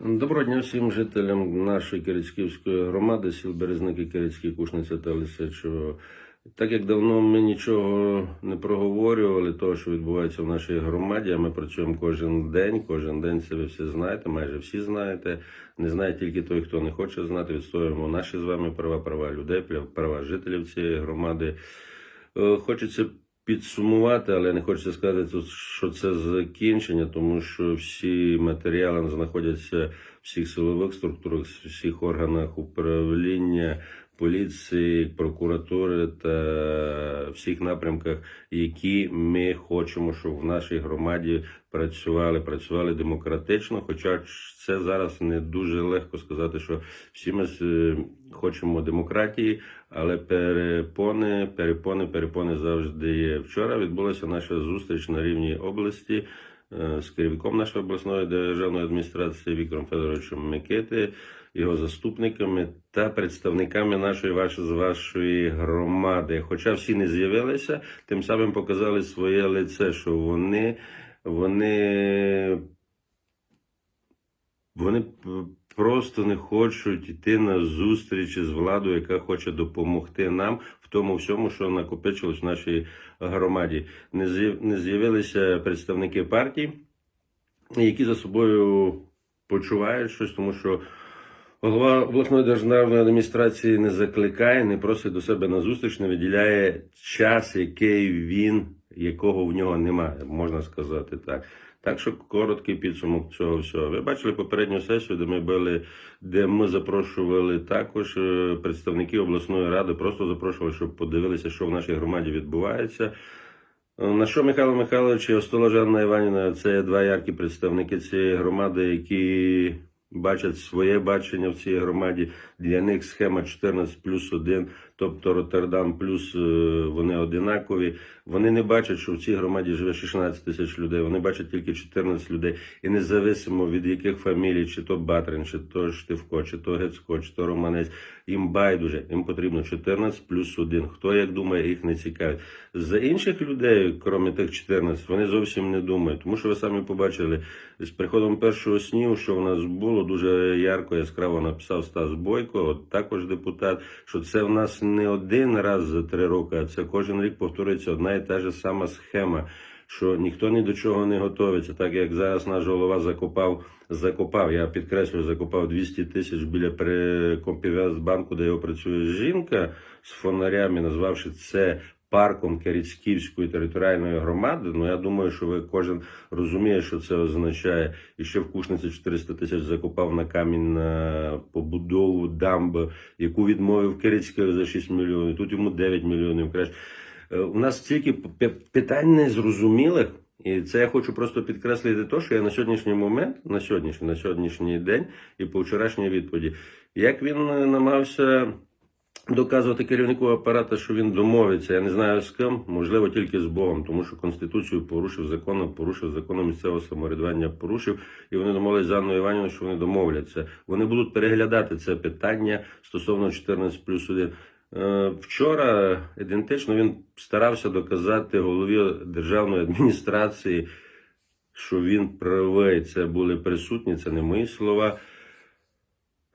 Доброго дня всім жителям нашої Кирицьківської громади, сіл Березники, Кирицькі, Кушниця та Лисичого. Так як давно ми нічого не проговорювали, того, що відбувається в нашій громаді, а ми працюємо кожен день. Кожен день це ви всі знаєте, майже всі знаєте. Не знає тільки той, хто не хоче знати. Відстоюємо наші з вами права, права людей, права жителів цієї громади. Е, Хочеться підсумувати, але не хочеться сказати, що це закінчення, тому що всі матеріали знаходяться в всіх силових структурах, в всіх органах управління, поліції, прокуратури та всіх напрямках, які ми хочемо, щоб в нашій громаді працювали, працювали демократично. Хоча це зараз не дуже легко сказати, що всі ми е, хочемо демократії, але перепони, перепони, перепони завжди є. Вчора відбулася наша зустріч на рівні області з керівником нашої обласної державної адміністрації Віктором Федоровичем Микити, його заступниками та представниками нашої вашої, громади. Хоча всі не з'явилися, тим самим показали своє лице, що вони, вони вони просто не хочуть йти на зустрічі з владою, яка хоче допомогти нам в тому всьому, що накопичилось в нашій громаді. Не з'яв- з'явилися представники партій, які за собою почувають щось, тому що голова обласної державної адміністрації не закликає, не просить до себе на зустріч, не виділяє час, який він, якого в нього немає, можна сказати так. Так що короткий підсумок цього всього. Ви бачили попередню сесію, де ми були, де ми запрошували також е, представників обласної ради, просто запрошували, щоб подивилися, що в нашій громаді відбувається. Е, На що Михайло Михайлович і Остола Жанна Іванівна це два яркі представники цієї громади, які бачать своє бачення в цій громаді. Для них схема 14 плюс 1, тобто Роттердам плюс е, вони одинакові. Вони не бачать, що в цій громаді живе 16 тисяч людей. Вони бачать тільки 14 людей. І независимо від яких фамілій, чи то Батрин, чи то Штивко, чи то Гецько, чи то Романець, їм байдуже, їм потрібно 14 плюс 1. Хто як думає, їх не цікавить. За інших людей, крім тих 14, вони зовсім не думають. Тому що ви самі побачили з приходом першого снігу, що в нас було дуже ярко, яскраво написав Стас Бойко, також депутат, що це в нас не один раз за три роки, а це кожен рік повторюється одна і та ж сама схема. Що ніхто ні до чого не готовиться, так як зараз наш голова закопав, закопав, я підкреслюю, закопав 200 тисяч біля банку, де його працює жінка з фонарями, назвавши це парком Керіцьківської територіальної громади. Ну я думаю, що ви кожен розуміє, що це означає. І ще в Кушниці 400 тисяч закопав на камінь на побудову дамби, яку відмовив Керіцька за 6 мільйонів. Тут йому 9 мільйонів. Краще. Е, У нас стільки питань незрозумілих. І це я хочу просто підкреслити те, що я на сьогоднішній момент, на сьогоднішній, на сьогоднішній день і по вчорашній відповіді, як він е, намагався доказувати керівнику апарата, що він домовиться, я не знаю з ким, можливо, тільки з Богом, тому що Конституцію порушив законом, порушив законом місцевого самоврядування, порушив, і вони домовились з Анною Іванівною, що вони домовляться. Вони будуть переглядати це питання стосовно 14 плюс 1. Е, Вчора ідентично він старався доказати голові державної адміністрації, що він правий. Це були присутні, це не мої слова.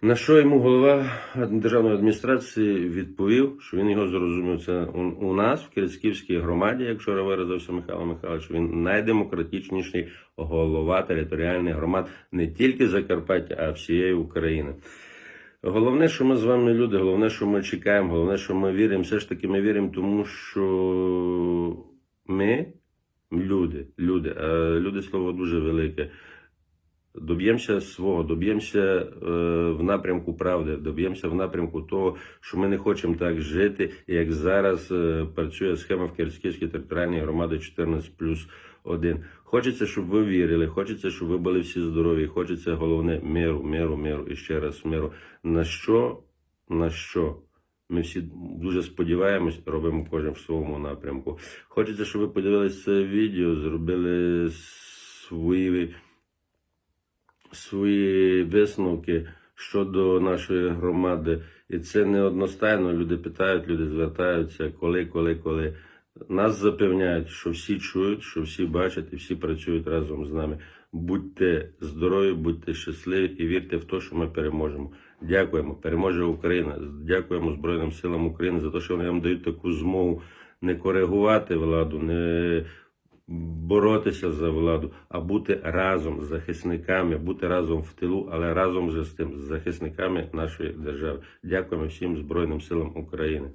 На що йому голова державної адміністрації відповів, що він його зрозумів. Це у, нас в Кирицьківській громаді, як вчора виразився Михайло Михайлович, він найдемократичніший голова територіальних громад не тільки Закарпаття, а всієї України. Головне, що ми з вами люди, головне, що ми чекаємо, головне, що ми віримо. Все ж таки, ми віримо, тому що ми люди, люди, люди слово дуже велике. Доб'ємося свого, доб'ємося е, в напрямку правди, доб'ємося в напрямку того, що ми не хочемо так жити, як зараз е, працює схема в Кирськівській територіальній громаді 14 плюс 1. Хочеться, щоб ви вірили, хочеться, щоб ви були всі здорові, хочеться головне миру, миру, миру і ще раз миру. На що? На що? Ми всі дуже сподіваємось, робимо кожен в своєму напрямку. Хочеться, щоб ви подивилися це відео, зробили свої свої висновки щодо нашої громади. І це не одностайно. Люди питають, люди звертаються, коли, коли, коли. Нас запевняють, що всі чують, що всі бачать і всі працюють разом з нами. Будьте здорові, будьте щасливі і вірте в те, що ми переможемо. Дякуємо. Переможе Україна. Дякуємо Збройним силам України за те, що вони нам дають таку змогу не коригувати владу, не боротися за владу, а бути разом з захисниками, бути разом в тилу, але разом же з тим з захисниками нашої держави. Дякуємо всім Збройним силам України.